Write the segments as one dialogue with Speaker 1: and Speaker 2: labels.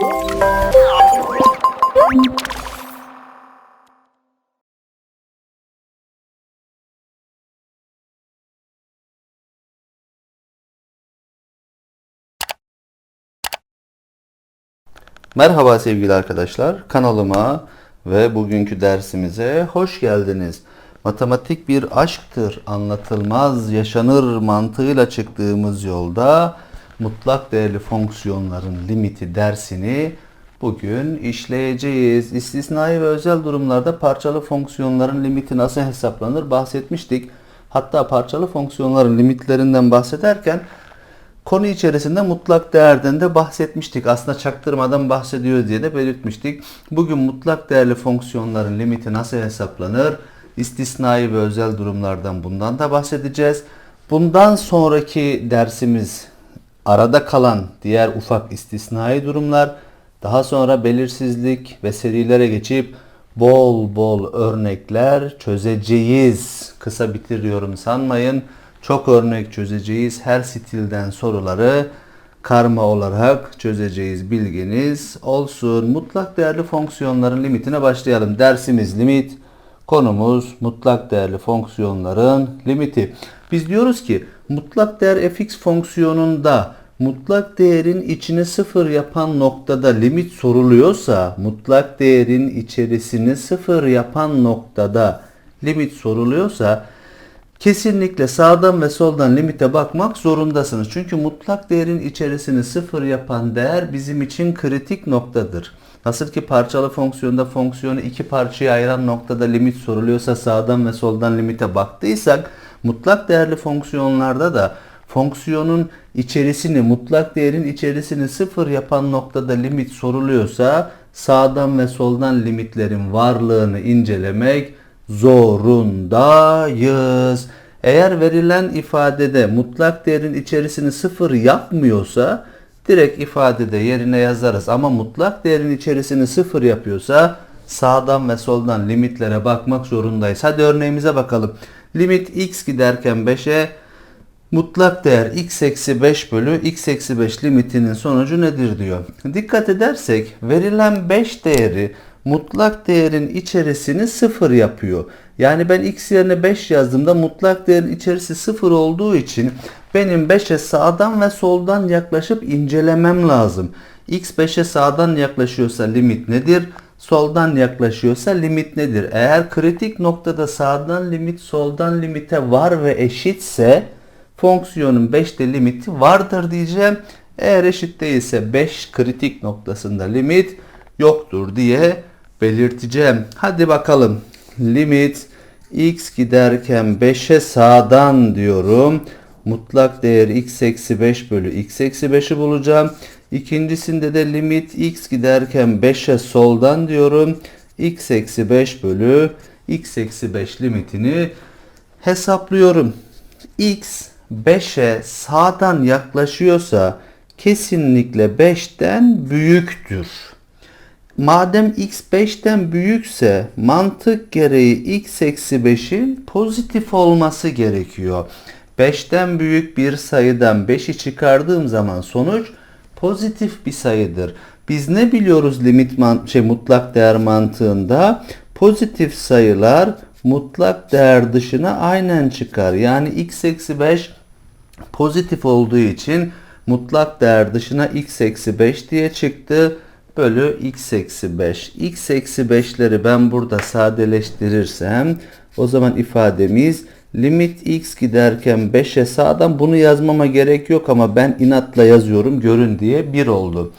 Speaker 1: Merhaba sevgili arkadaşlar. Kanalıma ve bugünkü dersimize hoş geldiniz. Matematik bir aşktır, anlatılmaz, yaşanır mantığıyla çıktığımız yolda mutlak değerli fonksiyonların limiti dersini bugün işleyeceğiz. İstisnai ve özel durumlarda parçalı fonksiyonların limiti nasıl hesaplanır bahsetmiştik. Hatta parçalı fonksiyonların limitlerinden bahsederken Konu içerisinde mutlak değerden de bahsetmiştik. Aslında çaktırmadan bahsediyor diye de belirtmiştik. Bugün mutlak değerli fonksiyonların limiti nasıl hesaplanır? İstisnai ve özel durumlardan bundan da bahsedeceğiz. Bundan sonraki dersimiz arada kalan diğer ufak istisnai durumlar, daha sonra belirsizlik ve serilere geçip bol bol örnekler çözeceğiz. Kısa bitiriyorum sanmayın. Çok örnek çözeceğiz. Her stilden soruları karma olarak çözeceğiz bilginiz olsun. Mutlak değerli fonksiyonların limitine başlayalım. Dersimiz limit, konumuz mutlak değerli fonksiyonların limiti. Biz diyoruz ki mutlak değer fx fonksiyonunda mutlak değerin içini sıfır yapan noktada limit soruluyorsa mutlak değerin içerisini sıfır yapan noktada limit soruluyorsa Kesinlikle sağdan ve soldan limite bakmak zorundasınız. Çünkü mutlak değerin içerisini sıfır yapan değer bizim için kritik noktadır. Nasıl ki parçalı fonksiyonda fonksiyonu iki parçaya ayıran noktada limit soruluyorsa sağdan ve soldan limite baktıysak mutlak değerli fonksiyonlarda da fonksiyonun içerisini mutlak değerin içerisini sıfır yapan noktada limit soruluyorsa sağdan ve soldan limitlerin varlığını incelemek zorundayız. Eğer verilen ifadede mutlak değerin içerisini sıfır yapmıyorsa direkt ifadede yerine yazarız. Ama mutlak değerin içerisini sıfır yapıyorsa sağdan ve soldan limitlere bakmak zorundayız. Hadi örneğimize bakalım. Limit x giderken 5'e mutlak değer x eksi 5 bölü x eksi 5 limitinin sonucu nedir diyor. Dikkat edersek verilen 5 değeri mutlak değerin içerisini sıfır yapıyor. Yani ben x yerine 5 yazdığımda mutlak değerin içerisi sıfır olduğu için benim 5'e sağdan ve soldan yaklaşıp incelemem lazım. x 5'e sağdan yaklaşıyorsa limit nedir? Soldan yaklaşıyorsa limit nedir? Eğer kritik noktada sağdan limit soldan limite var ve eşitse fonksiyonun 5'te limiti vardır diyeceğim. Eğer eşit değilse 5 kritik noktasında limit yoktur diye belirteceğim. Hadi bakalım. Limit x giderken 5'e sağdan diyorum. Mutlak değer x eksi 5 bölü x eksi 5'i bulacağım. İkincisinde de limit x giderken 5'e soldan diyorum. x eksi 5 bölü x eksi 5 limitini hesaplıyorum. x 5'e sağdan yaklaşıyorsa kesinlikle 5'ten büyüktür. Madem x 5'ten büyükse mantık gereği x eksi 5'in pozitif olması gerekiyor. 5'ten büyük bir sayıdan 5'i çıkardığım zaman sonuç pozitif bir sayıdır. Biz ne biliyoruz limit man şey mutlak değer mantığında? Pozitif sayılar mutlak değer dışına aynen çıkar. Yani x eksi 5 pozitif olduğu için mutlak değer dışına x eksi 5 diye çıktı bölü x eksi 5. x eksi 5'leri ben burada sadeleştirirsem o zaman ifademiz limit x giderken 5'e sağdan bunu yazmama gerek yok ama ben inatla yazıyorum görün diye 1 oldu.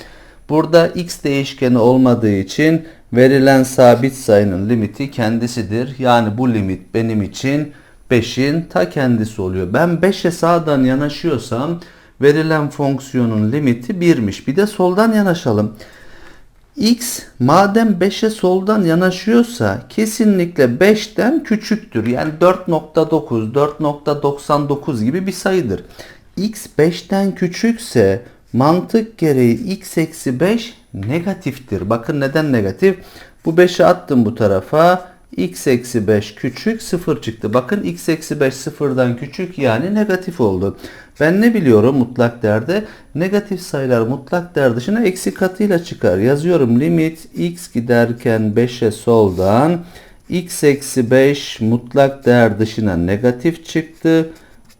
Speaker 1: Burada x değişkeni olmadığı için verilen sabit sayının limiti kendisidir. Yani bu limit benim için 5'in ta kendisi oluyor. Ben 5'e sağdan yanaşıyorsam verilen fonksiyonun limiti 1'miş. Bir de soldan yanaşalım x madem 5'e soldan yanaşıyorsa kesinlikle 5'ten küçüktür. Yani 4.9, 4.99 gibi bir sayıdır. x 5'ten küçükse mantık gereği x eksi 5 negatiftir. Bakın neden negatif? Bu 5'i attım bu tarafa. X eksi 5 küçük 0 çıktı. Bakın x eksi 5 sıfırdan küçük yani negatif oldu. Ben ne biliyorum mutlak değerde? Negatif sayılar mutlak değer dışına eksi katıyla çıkar. Yazıyorum limit x giderken 5'e soldan x eksi 5 mutlak değer dışına negatif çıktı.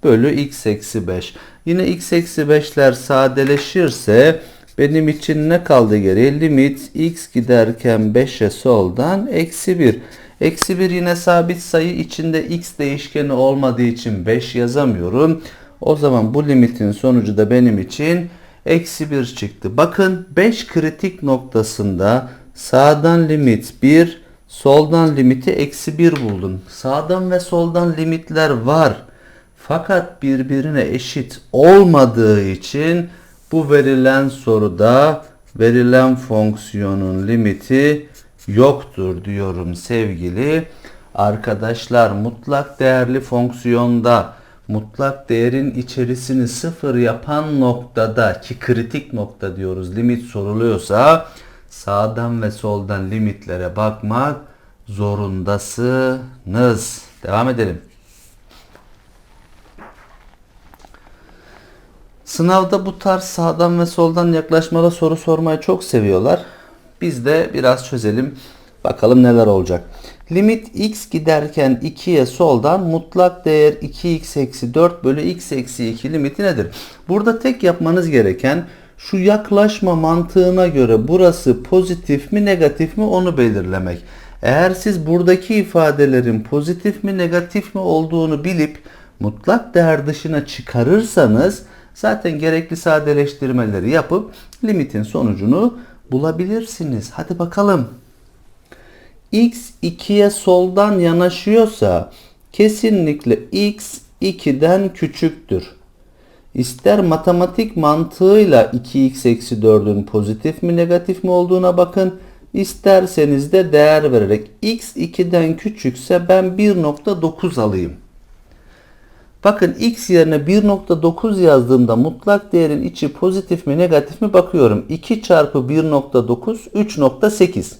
Speaker 1: Bölü x eksi 5. Yine x eksi 5'ler sadeleşirse benim için ne kaldı geriye? Limit x giderken 5'e soldan eksi 1. Eksi 1 yine sabit sayı içinde x değişkeni olmadığı için 5 yazamıyorum. O zaman bu limitin sonucu da benim için eksi 1 çıktı. Bakın 5 kritik noktasında sağdan limit 1, soldan limiti eksi 1 buldum. Sağdan ve soldan limitler var. Fakat birbirine eşit olmadığı için bu verilen soruda verilen fonksiyonun limiti yoktur diyorum sevgili arkadaşlar. Mutlak değerli fonksiyonda mutlak değerin içerisini sıfır yapan noktada ki kritik nokta diyoruz limit soruluyorsa sağdan ve soldan limitlere bakmak zorundasınız. Devam edelim. Sınavda bu tarz sağdan ve soldan yaklaşmada soru sormayı çok seviyorlar. Biz de biraz çözelim. Bakalım neler olacak. Limit x giderken 2'ye soldan mutlak değer 2x eksi 4 bölü x eksi 2 limiti nedir? Burada tek yapmanız gereken şu yaklaşma mantığına göre burası pozitif mi negatif mi onu belirlemek. Eğer siz buradaki ifadelerin pozitif mi negatif mi olduğunu bilip mutlak değer dışına çıkarırsanız zaten gerekli sadeleştirmeleri yapıp limitin sonucunu bulabilirsiniz. Hadi bakalım. X 2'ye soldan yanaşıyorsa kesinlikle X 2'den küçüktür. İster matematik mantığıyla 2x eksi 4'ün pozitif mi negatif mi olduğuna bakın. İsterseniz de değer vererek x 2'den küçükse ben 1.9 alayım. Bakın x yerine 1.9 yazdığımda mutlak değerin içi pozitif mi negatif mi bakıyorum. 2 çarpı 1.9 3.8.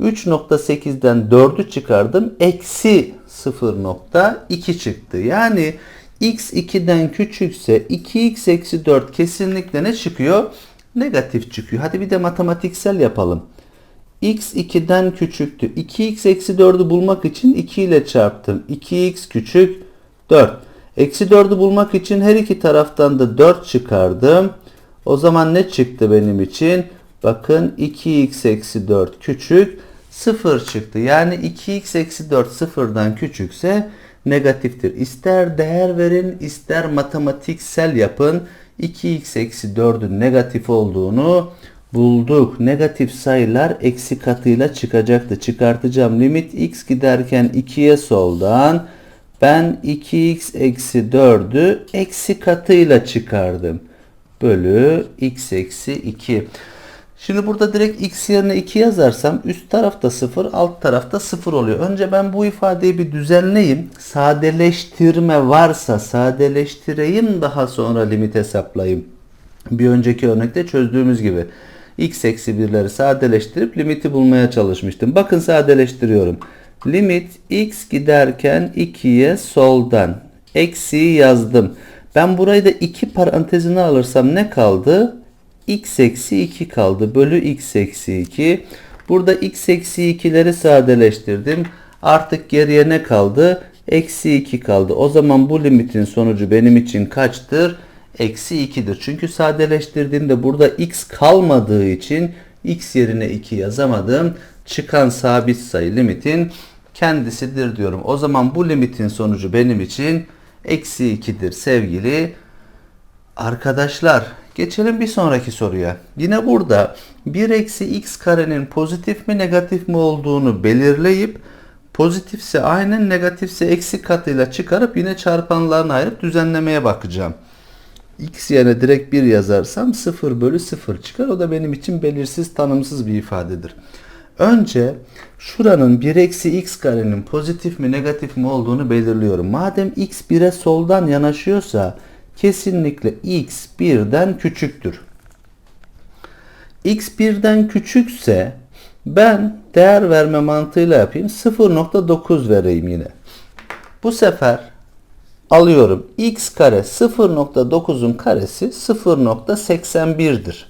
Speaker 1: 3.8'den 4'ü çıkardım. Eksi 0.2 çıktı. Yani x 2'den küçükse 2x eksi 4 kesinlikle ne çıkıyor? Negatif çıkıyor. Hadi bir de matematiksel yapalım. x 2'den küçüktü. 2x eksi 4'ü bulmak için 2 ile çarptım. 2x küçük 4. Eksi 4'ü bulmak için her iki taraftan da 4 çıkardım. O zaman ne çıktı benim için? Bakın 2x eksi 4 küçük 0 çıktı. Yani 2x eksi 4 sıfırdan küçükse negatiftir. İster değer verin ister matematiksel yapın. 2x eksi 4'ün negatif olduğunu bulduk. Negatif sayılar eksi katıyla çıkacaktı. Çıkartacağım. Limit x giderken 2'ye soldan ben 2x eksi 4'ü eksi katıyla çıkardım. Bölü x eksi 2. Şimdi burada direkt x yerine 2 yazarsam üst tarafta 0 alt tarafta 0 oluyor. Önce ben bu ifadeyi bir düzenleyeyim. Sadeleştirme varsa sadeleştireyim daha sonra limit hesaplayayım. Bir önceki örnekte çözdüğümüz gibi x eksi 1'leri sadeleştirip limiti bulmaya çalışmıştım. Bakın sadeleştiriyorum. Limit x giderken 2'ye soldan eksiği yazdım. Ben burayı da 2 parantezine alırsam ne kaldı? x eksi 2 kaldı. Bölü x eksi 2. Burada x eksi 2'leri sadeleştirdim. Artık geriye ne kaldı? Eksi 2 kaldı. O zaman bu limitin sonucu benim için kaçtır? Eksi 2'dir. Çünkü sadeleştirdiğimde burada x kalmadığı için x yerine 2 yazamadım. Çıkan sabit sayı limitin kendisidir diyorum. O zaman bu limitin sonucu benim için eksi 2'dir sevgili arkadaşlar. Geçelim bir sonraki soruya. Yine burada 1 eksi x karenin pozitif mi negatif mi olduğunu belirleyip pozitifse aynen negatifse eksi katıyla çıkarıp yine çarpanlarını ayırıp düzenlemeye bakacağım. x yerine direkt 1 yazarsam 0 bölü 0 çıkar. O da benim için belirsiz tanımsız bir ifadedir. Önce şuranın 1 eksi x karenin pozitif mi negatif mi olduğunu belirliyorum. Madem x 1'e soldan yanaşıyorsa kesinlikle x 1'den küçüktür. x 1'den küçükse Ben değer verme mantığıyla yapayım. 0.9 vereyim yine. Bu sefer alıyorum. x kare 0.9'un karesi 0.81'dir.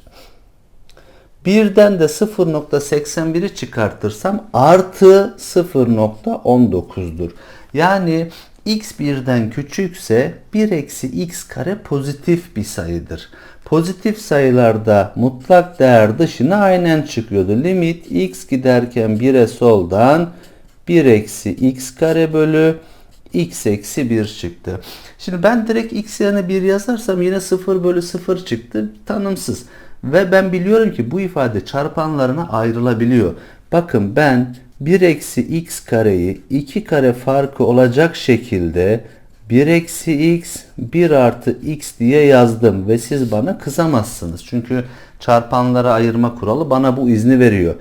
Speaker 1: Birden de 0.81'i çıkartırsam artı 0.19'dur. Yani x birden küçükse 1 eksi x kare pozitif bir sayıdır. Pozitif sayılarda mutlak değer dışına aynen çıkıyordu. Limit x giderken 1'e soldan 1 eksi x kare bölü x eksi 1 çıktı. Şimdi ben direkt x yerine 1 yazarsam yine 0 bölü 0 çıktı. Tanımsız. Ve ben biliyorum ki bu ifade çarpanlarına ayrılabiliyor. Bakın ben 1 eksi x kareyi 2 kare farkı olacak şekilde 1 eksi x 1 artı x diye yazdım ve siz bana kızamazsınız. Çünkü çarpanlara ayırma kuralı bana bu izni veriyor.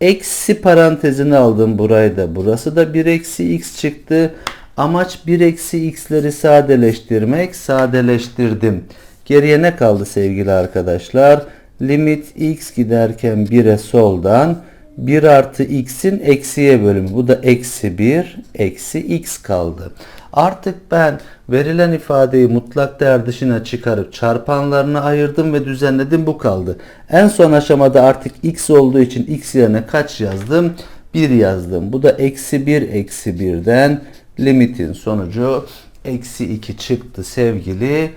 Speaker 1: Eksi parantezini aldım burayı da. Burası da 1 eksi x çıktı. Amaç 1 eksi x'leri sadeleştirmek. Sadeleştirdim. Geriye ne kaldı sevgili arkadaşlar? Limit x giderken 1'e soldan 1 artı x'in eksiye bölümü. Bu da eksi 1 eksi x kaldı. Artık ben verilen ifadeyi mutlak değer dışına çıkarıp çarpanlarına ayırdım ve düzenledim bu kaldı. En son aşamada artık x olduğu için x yerine kaç yazdım? 1 yazdım. Bu da eksi 1 eksi 1'den limitin sonucu eksi 2 çıktı sevgili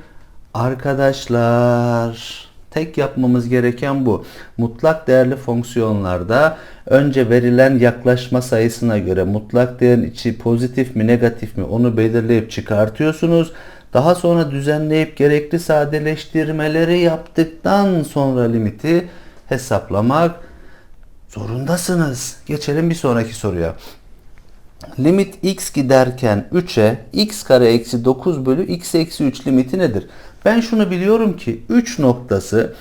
Speaker 1: arkadaşlar. Tek yapmamız gereken bu. Mutlak değerli fonksiyonlarda önce verilen yaklaşma sayısına göre mutlak değerin içi pozitif mi negatif mi onu belirleyip çıkartıyorsunuz. Daha sonra düzenleyip gerekli sadeleştirmeleri yaptıktan sonra limiti hesaplamak zorundasınız. Geçelim bir sonraki soruya. Limit x giderken 3'e x kare eksi 9 bölü x eksi 3 limiti nedir? Ben şunu biliyorum ki 3 noktası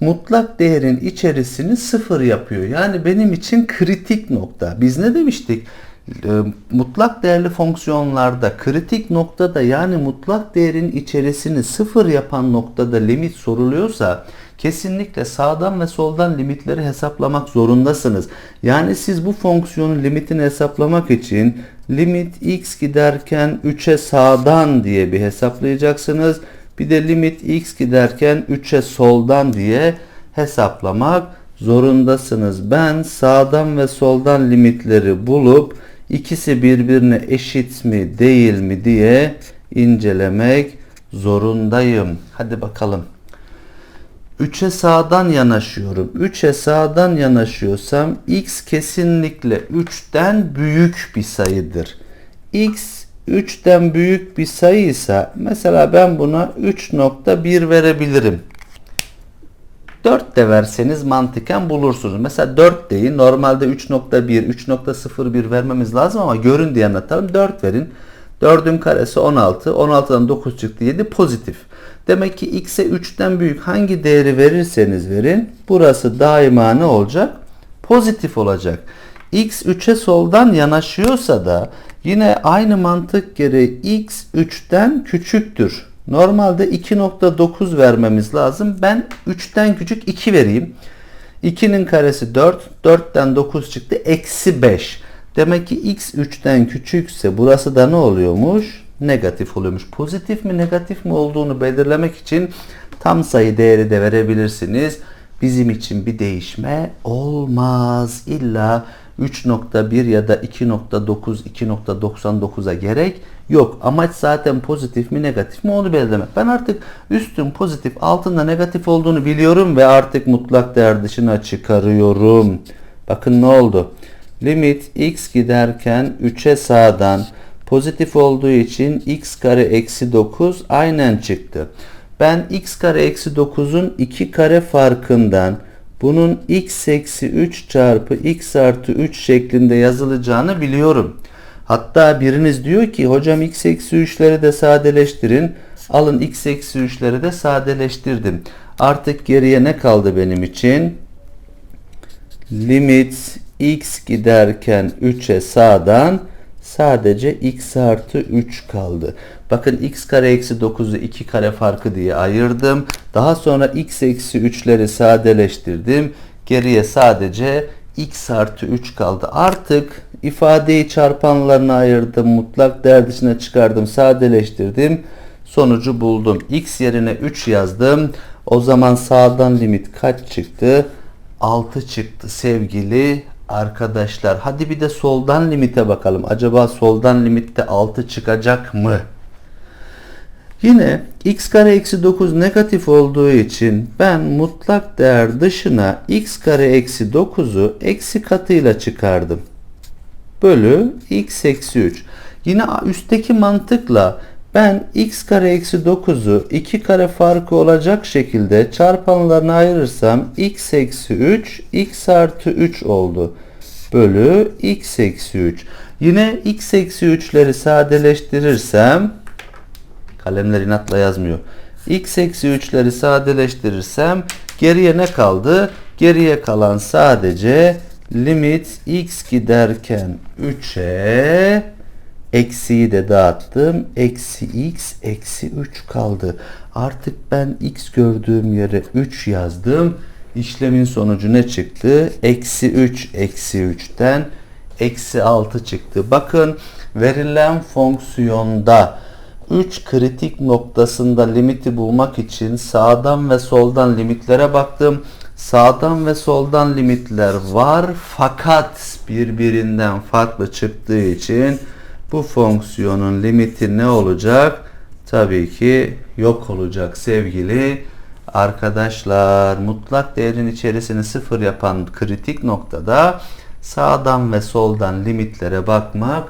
Speaker 1: mutlak değerin içerisini sıfır yapıyor. Yani benim için kritik nokta. Biz ne demiştik? E, mutlak değerli fonksiyonlarda kritik noktada yani mutlak değerin içerisini sıfır yapan noktada limit soruluyorsa kesinlikle sağdan ve soldan limitleri hesaplamak zorundasınız. Yani siz bu fonksiyonun limitini hesaplamak için limit x giderken 3'e sağdan diye bir hesaplayacaksınız. Bir de limit x giderken 3'e soldan diye hesaplamak zorundasınız. Ben sağdan ve soldan limitleri bulup ikisi birbirine eşit mi değil mi diye incelemek zorundayım. Hadi bakalım. 3'e sağdan yanaşıyorum. 3'e sağdan yanaşıyorsam x kesinlikle 3'ten büyük bir sayıdır. x 3'ten büyük bir sayıysa mesela ben buna 3.1 verebilirim. 4 de verseniz mantıken bulursunuz. Mesela 4 deyin. Normalde 3.1, 3.01 vermemiz lazım ama görün diye anlatalım. 4 verin. 4'ün karesi 16. 16'dan 9 çıktı 7 pozitif. Demek ki x'e 3'ten büyük hangi değeri verirseniz verin burası daima ne olacak? Pozitif olacak. x 3'e soldan yanaşıyorsa da yine aynı mantık gereği x 3'ten küçüktür. Normalde 2.9 vermemiz lazım. Ben 3'ten küçük 2 vereyim. 2'nin karesi 4. 4'ten 9 çıktı. Eksi 5. Demek ki x 3'ten küçükse burası da ne oluyormuş? Negatif oluyormuş. Pozitif mi negatif mi olduğunu belirlemek için tam sayı değeri de verebilirsiniz. Bizim için bir değişme olmaz. İlla 3.1 ya da 2.9 2.99'a gerek yok. Amaç zaten pozitif mi negatif mi onu belirlemek. Ben artık üstün pozitif altında negatif olduğunu biliyorum ve artık mutlak değer dışına çıkarıyorum. Bakın ne oldu? Limit x giderken 3'e sağdan pozitif olduğu için x kare eksi 9 aynen çıktı. Ben x kare eksi 9'un 2 kare farkından bunun x eksi 3 çarpı x artı 3 şeklinde yazılacağını biliyorum. Hatta biriniz diyor ki hocam x eksi 3'leri de sadeleştirin. Alın x eksi 3'leri de sadeleştirdim. Artık geriye ne kaldı benim için? Limit x giderken 3'e sağdan sadece x artı 3 kaldı. Bakın x kare eksi 9'u 2 kare farkı diye ayırdım. Daha sonra x eksi 3'leri sadeleştirdim. Geriye sadece x artı 3 kaldı. Artık ifadeyi çarpanlarına ayırdım. Mutlak değer dışına çıkardım. Sadeleştirdim. Sonucu buldum. x yerine 3 yazdım. O zaman sağdan limit kaç çıktı? 6 çıktı sevgili arkadaşlar. Hadi bir de soldan limite bakalım. Acaba soldan limitte 6 çıkacak mı? Yine x kare eksi 9 negatif olduğu için ben mutlak değer dışına x kare eksi 9'u eksi katıyla çıkardım. Bölü x eksi 3. Yine üstteki mantıkla ben x kare eksi 9'u 2 kare farkı olacak şekilde çarpanlarına ayırırsam x eksi 3 x artı 3 oldu. Bölü x eksi 3. Yine x eksi 3'leri sadeleştirirsem kalemler inatla yazmıyor. x eksi 3'leri sadeleştirirsem geriye ne kaldı? Geriye kalan sadece limit x giderken 3'e eksiyi de dağıttım. Eksi x eksi 3 kaldı. Artık ben x gördüğüm yere 3 yazdım. İşlemin sonucu ne çıktı? Eksi 3 eksi 3'ten eksi 6 çıktı. Bakın verilen fonksiyonda 3 kritik noktasında limiti bulmak için sağdan ve soldan limitlere baktım. Sağdan ve soldan limitler var fakat birbirinden farklı çıktığı için bu fonksiyonun limiti ne olacak? Tabii ki yok olacak sevgili arkadaşlar. Mutlak değerin içerisini sıfır yapan kritik noktada sağdan ve soldan limitlere bakmak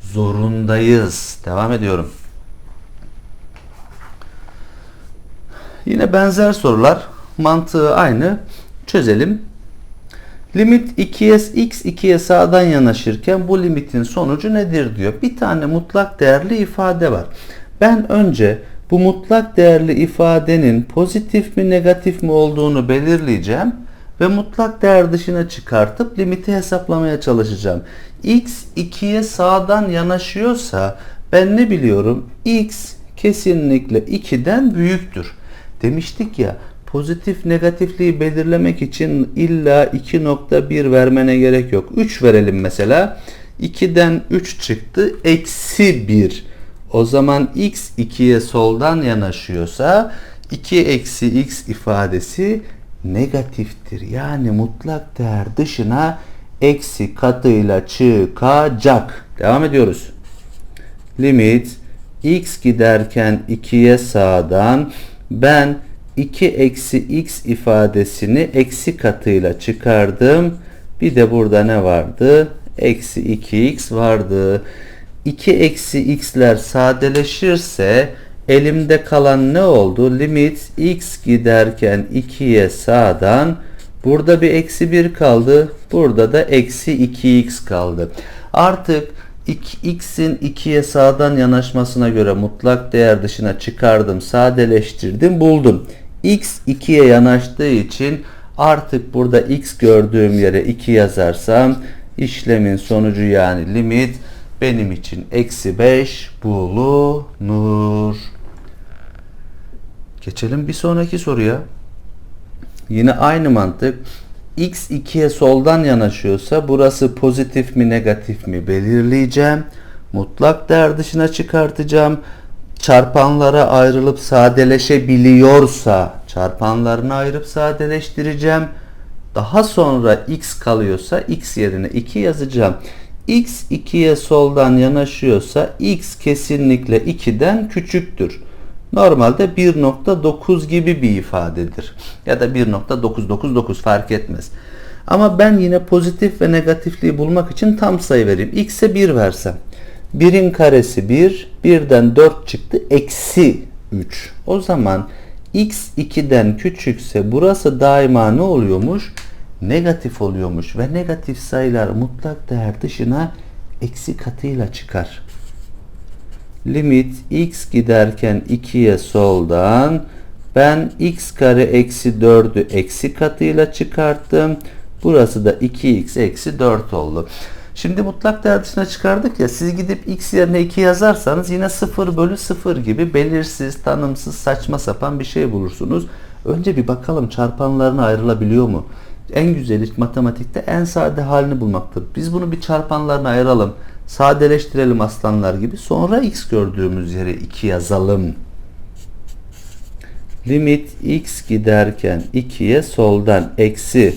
Speaker 1: zorundayız. Devam ediyorum. Yine benzer sorular. Mantığı aynı. Çözelim. Limit 2'ye x 2'ye sağdan yanaşırken bu limitin sonucu nedir diyor. Bir tane mutlak değerli ifade var. Ben önce bu mutlak değerli ifadenin pozitif mi negatif mi olduğunu belirleyeceğim ve mutlak değer dışına çıkartıp limiti hesaplamaya çalışacağım. x 2'ye sağdan yanaşıyorsa ben ne biliyorum? x kesinlikle 2'den büyüktür. Demiştik ya pozitif negatifliği belirlemek için illa 2.1 vermene gerek yok. 3 verelim mesela. 2'den 3 çıktı. Eksi 1. O zaman x 2'ye soldan yanaşıyorsa 2 eksi x ifadesi negatiftir. Yani mutlak değer dışına eksi katıyla çıkacak. Devam ediyoruz. Limit x giderken 2'ye sağdan ben 2 eksi x ifadesini eksi katıyla çıkardım. Bir de burada ne vardı? Eksi 2x vardı. 2 eksi x'ler sadeleşirse elimde kalan ne oldu? Limit x giderken 2'ye sağdan burada bir eksi 1 kaldı. Burada da eksi 2x kaldı. Artık x'in 2'ye sağdan yanaşmasına göre mutlak değer dışına çıkardım, sadeleştirdim, buldum. X 2'ye yanaştığı için artık burada x gördüğüm yere 2 yazarsam işlemin sonucu yani limit benim için eksi 5 bulunur. Geçelim bir sonraki soruya. Yine aynı mantık. X 2'ye soldan yanaşıyorsa burası pozitif mi negatif mi belirleyeceğim. Mutlak değer dışına çıkartacağım. Çarpanlara ayrılıp sadeleşebiliyorsa çarpanlarını ayırıp sadeleştireceğim. Daha sonra x kalıyorsa x yerine 2 yazacağım. x 2'ye soldan yanaşıyorsa x kesinlikle 2'den küçüktür. Normalde 1.9 gibi bir ifadedir. Ya da 1.999 fark etmez. Ama ben yine pozitif ve negatifliği bulmak için tam sayı vereyim. X'e 1 versem. 1'in karesi 1. 1'den 4 çıktı. Eksi 3. O zaman x 2'den küçükse burası daima ne oluyormuş? Negatif oluyormuş. Ve negatif sayılar mutlak değer dışına eksi katıyla çıkar limit x giderken 2'ye soldan ben x kare eksi 4'ü eksi katıyla çıkarttım. Burası da 2x eksi 4 oldu. Şimdi mutlak değer dışına çıkardık ya siz gidip x yerine 2 yazarsanız yine 0 bölü 0 gibi belirsiz, tanımsız, saçma sapan bir şey bulursunuz. Önce bir bakalım çarpanlarına ayrılabiliyor mu? En güzeli matematikte en sade halini bulmaktır. Biz bunu bir çarpanlarına ayıralım. Sadeleştirelim aslanlar gibi. Sonra x gördüğümüz yere 2 yazalım. Limit x giderken 2'ye soldan eksi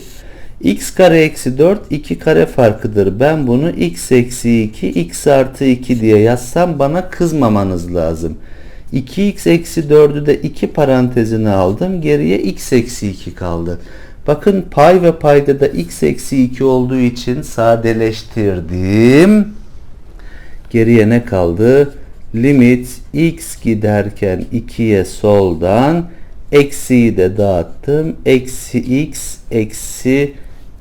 Speaker 1: x kare eksi 4 2 kare farkıdır. Ben bunu x eksi 2 x artı 2 diye yazsam bana kızmamanız lazım. 2x eksi 4'ü de 2 parantezine aldım. Geriye x eksi 2 kaldı. Bakın pay ve payda da x eksi 2 olduğu için sadeleştirdim. Geriye ne kaldı? Limit x giderken 2'ye soldan eksiyi de dağıttım. Eksi x eksi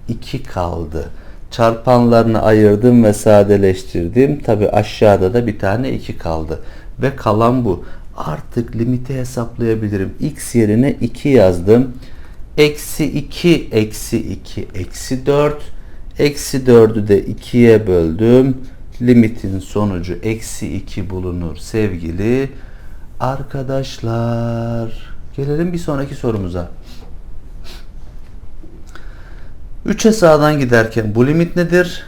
Speaker 1: 2 kaldı. Çarpanlarını ayırdım ve sadeleştirdim. Tabi aşağıda da bir tane 2 kaldı. Ve kalan bu. Artık limiti hesaplayabilirim. X yerine 2 yazdım. Eksi 2 eksi 2 eksi 4. Eksi 4'ü de 2'ye böldüm. Limitin sonucu eksi 2 bulunur sevgili arkadaşlar. Gelelim bir sonraki sorumuza. 3'e sağdan giderken bu limit nedir?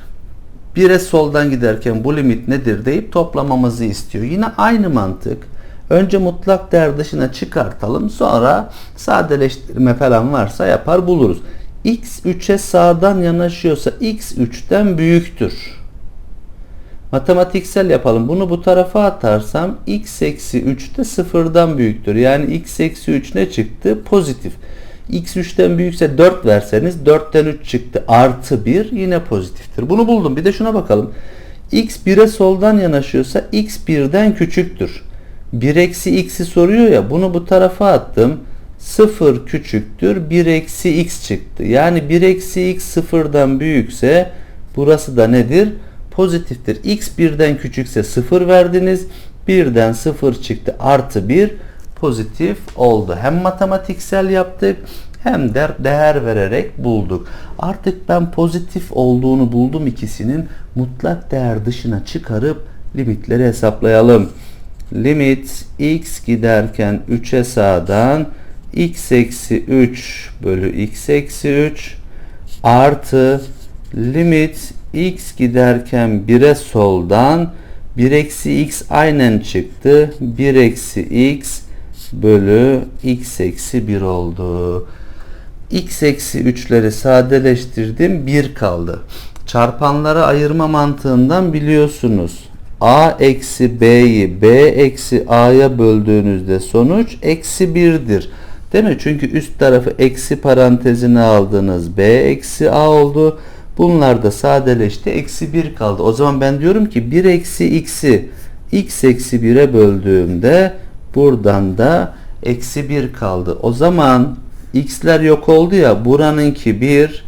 Speaker 1: 1'e soldan giderken bu limit nedir deyip toplamamızı istiyor. Yine aynı mantık. Önce mutlak değer dışına çıkartalım. Sonra sadeleştirme falan varsa yapar buluruz. x 3'e sağdan yanaşıyorsa x 3'ten büyüktür. Matematiksel yapalım. Bunu bu tarafa atarsam x eksi 3 de sıfırdan büyüktür. Yani x eksi 3 ne çıktı? Pozitif. X 3'ten büyükse 4 verseniz 4'ten 3 çıktı. Artı 1 yine pozitiftir. Bunu buldum. Bir de şuna bakalım. x 1'e soldan yanaşıyorsa x 1'den küçüktür. 1 eksi x'i soruyor ya bunu bu tarafa attım. 0 küçüktür 1 eksi x çıktı. Yani 1 eksi x sıfırdan büyükse burası da nedir? Pozitiftir. x 1'den küçükse 0 verdiniz. 1'den 0 çıktı artı 1 pozitif oldu. Hem matematiksel yaptık hem de değer vererek bulduk. Artık ben pozitif olduğunu buldum ikisinin mutlak değer dışına çıkarıp limitleri hesaplayalım limit x giderken 3'e sağdan x eksi 3 bölü x eksi 3 artı limit x giderken 1'e soldan 1 eksi x aynen çıktı. 1 eksi x bölü x eksi 1 oldu. x eksi 3'leri sadeleştirdim. 1 kaldı. Çarpanları ayırma mantığından biliyorsunuz a eksi b'yi b eksi a'ya böldüğünüzde sonuç eksi 1'dir. Değil mi? Çünkü üst tarafı eksi parantezine aldınız. b eksi a oldu. Bunlar da sadeleşti. Eksi 1 kaldı. O zaman ben diyorum ki 1 eksi x'i x eksi 1'e böldüğümde buradan da eksi 1 kaldı. O zaman x'ler yok oldu ya buranınki 1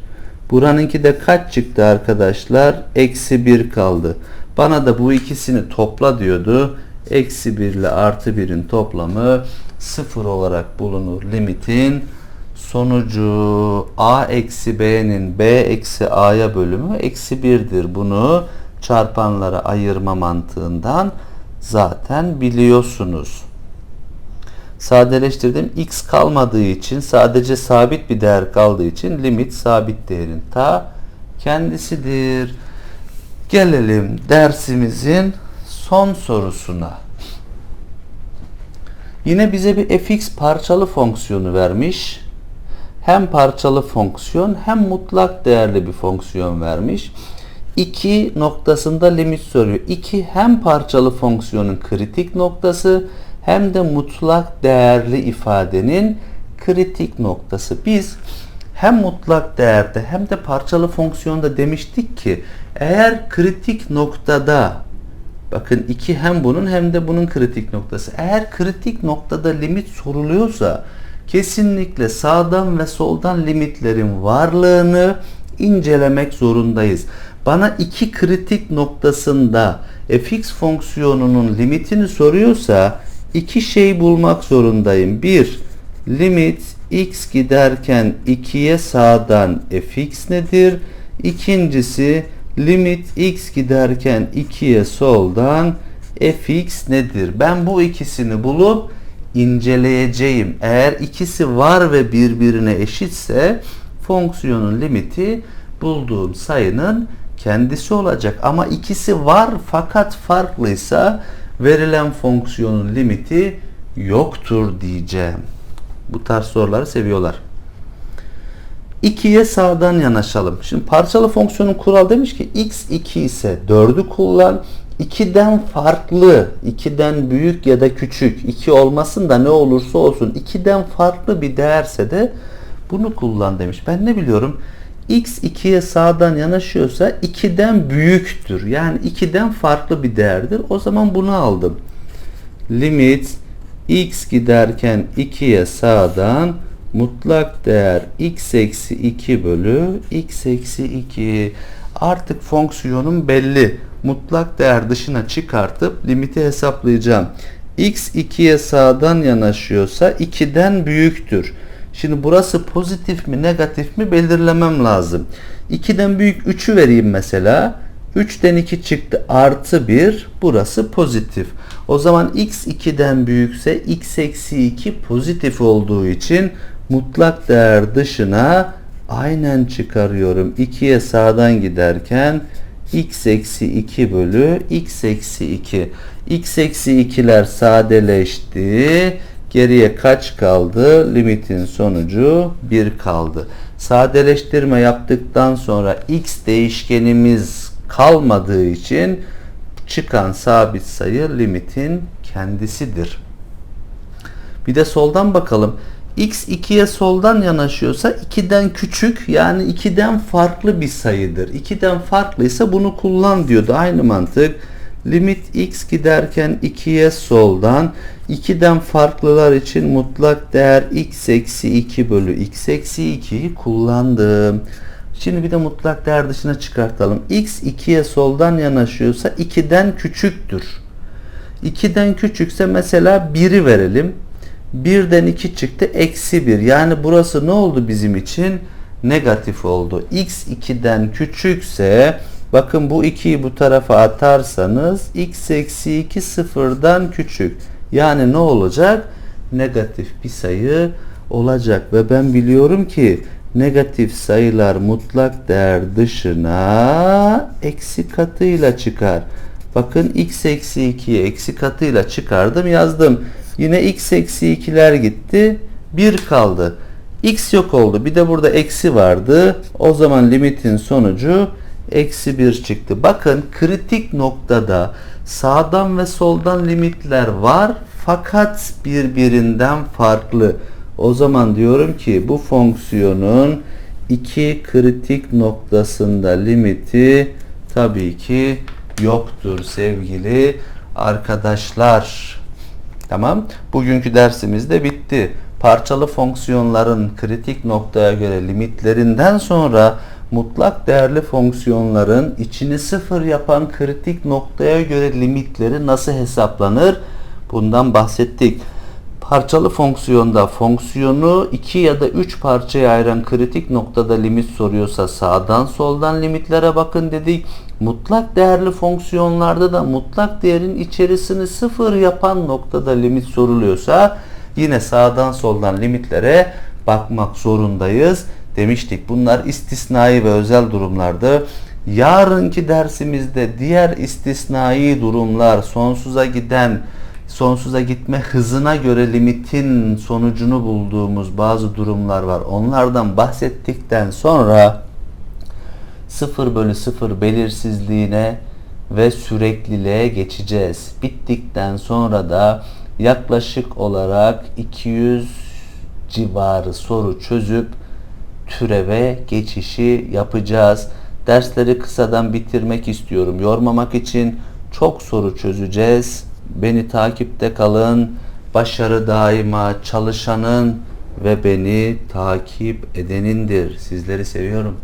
Speaker 1: buranınki de kaç çıktı arkadaşlar? Eksi 1 kaldı. Bana da bu ikisini topla diyordu. Eksi 1 ile artı 1'in toplamı 0 olarak bulunur. Limitin sonucu a eksi b'nin b eksi a'ya bölümü eksi 1'dir. Bunu çarpanlara ayırma mantığından zaten biliyorsunuz. Sadeleştirdim. X kalmadığı için sadece sabit bir değer kaldığı için limit sabit değerin ta kendisidir. Gelelim dersimizin son sorusuna. Yine bize bir fx parçalı fonksiyonu vermiş. Hem parçalı fonksiyon hem mutlak değerli bir fonksiyon vermiş. 2 noktasında limit soruyor. 2 hem parçalı fonksiyonun kritik noktası hem de mutlak değerli ifadenin kritik noktası. Biz hem mutlak değerde hem de parçalı fonksiyonda demiştik ki eğer kritik noktada bakın iki hem bunun hem de bunun kritik noktası. Eğer kritik noktada limit soruluyorsa kesinlikle sağdan ve soldan limitlerin varlığını incelemek zorundayız. Bana iki kritik noktasında fx fonksiyonunun limitini soruyorsa iki şey bulmak zorundayım. Bir, limit x giderken 2'ye sağdan fx nedir? İkincisi limit x giderken 2'ye soldan fx nedir? Ben bu ikisini bulup inceleyeceğim. Eğer ikisi var ve birbirine eşitse fonksiyonun limiti bulduğum sayının kendisi olacak. Ama ikisi var fakat farklıysa verilen fonksiyonun limiti yoktur diyeceğim. Bu tarz soruları seviyorlar. 2'ye sağdan yanaşalım. Şimdi parçalı fonksiyonun kural demiş ki x 2 ise 4'ü kullan. 2'den farklı, 2'den büyük ya da küçük, 2 olmasın da ne olursa olsun 2'den farklı bir değerse de bunu kullan demiş. Ben ne biliyorum? X 2'ye sağdan yanaşıyorsa 2'den büyüktür. Yani 2'den farklı bir değerdir. O zaman bunu aldım. Limit x giderken 2'ye sağdan mutlak değer x eksi 2 bölü x eksi 2. Artık fonksiyonum belli. Mutlak değer dışına çıkartıp limiti hesaplayacağım. x 2'ye sağdan yanaşıyorsa 2'den büyüktür. Şimdi burası pozitif mi negatif mi belirlemem lazım. 2'den büyük 3'ü vereyim mesela. 3'ten 2 çıktı artı 1 burası pozitif. O zaman x 2'den büyükse x eksi 2 pozitif olduğu için mutlak değer dışına aynen çıkarıyorum. 2'ye sağdan giderken x eksi 2 bölü x eksi 2. x eksi 2'ler sadeleşti. Geriye kaç kaldı? Limitin sonucu 1 kaldı. Sadeleştirme yaptıktan sonra x değişkenimiz kalmadığı için çıkan sabit sayı limitin kendisidir. Bir de soldan bakalım. x 2'ye soldan yanaşıyorsa 2'den küçük yani 2'den farklı bir sayıdır. 2'den farklıysa bunu kullan diyordu. Aynı mantık. Limit x giderken 2'ye soldan 2'den farklılar için mutlak değer x eksi 2 bölü x eksi 2'yi kullandım. Şimdi bir de mutlak değer dışına çıkartalım. x 2'ye soldan yanaşıyorsa 2'den küçüktür. 2'den küçükse mesela 1'i verelim. 1'den 2 çıktı eksi 1. Yani burası ne oldu bizim için? Negatif oldu. x 2'den küçükse bakın bu 2'yi bu tarafa atarsanız x eksi 2 sıfırdan küçük. Yani ne olacak? Negatif bir sayı olacak. Ve ben biliyorum ki negatif sayılar mutlak değer dışına eksi katıyla çıkar. Bakın x eksi 2'yi eksi katıyla çıkardım yazdım. Yine x eksi 2'ler gitti. 1 kaldı. x yok oldu. Bir de burada eksi vardı. O zaman limitin sonucu eksi 1 çıktı. Bakın kritik noktada sağdan ve soldan limitler var fakat birbirinden farklı. O zaman diyorum ki bu fonksiyonun iki kritik noktasında limiti tabii ki yoktur sevgili arkadaşlar. Tamam. Bugünkü dersimiz de bitti. Parçalı fonksiyonların kritik noktaya göre limitlerinden sonra mutlak değerli fonksiyonların içini sıfır yapan kritik noktaya göre limitleri nasıl hesaplanır? Bundan bahsettik. Parçalı fonksiyonda fonksiyonu iki ya da üç parçaya ayıran kritik noktada limit soruyorsa sağdan soldan limitlere bakın dedik. Mutlak değerli fonksiyonlarda da mutlak değerin içerisini sıfır yapan noktada limit soruluyorsa yine sağdan soldan limitlere bakmak zorundayız demiştik. Bunlar istisnai ve özel durumlardı. Yarınki dersimizde diğer istisnai durumlar sonsuza giden sonsuza gitme hızına göre limitin sonucunu bulduğumuz bazı durumlar var. Onlardan bahsettikten sonra 0 bölü 0 belirsizliğine ve sürekliliğe geçeceğiz. Bittikten sonra da yaklaşık olarak 200 civarı soru çözüp türeve geçişi yapacağız. Dersleri kısadan bitirmek istiyorum. Yormamak için çok soru çözeceğiz. Beni takipte kalın. Başarı daima çalışanın ve beni takip edenindir. Sizleri seviyorum.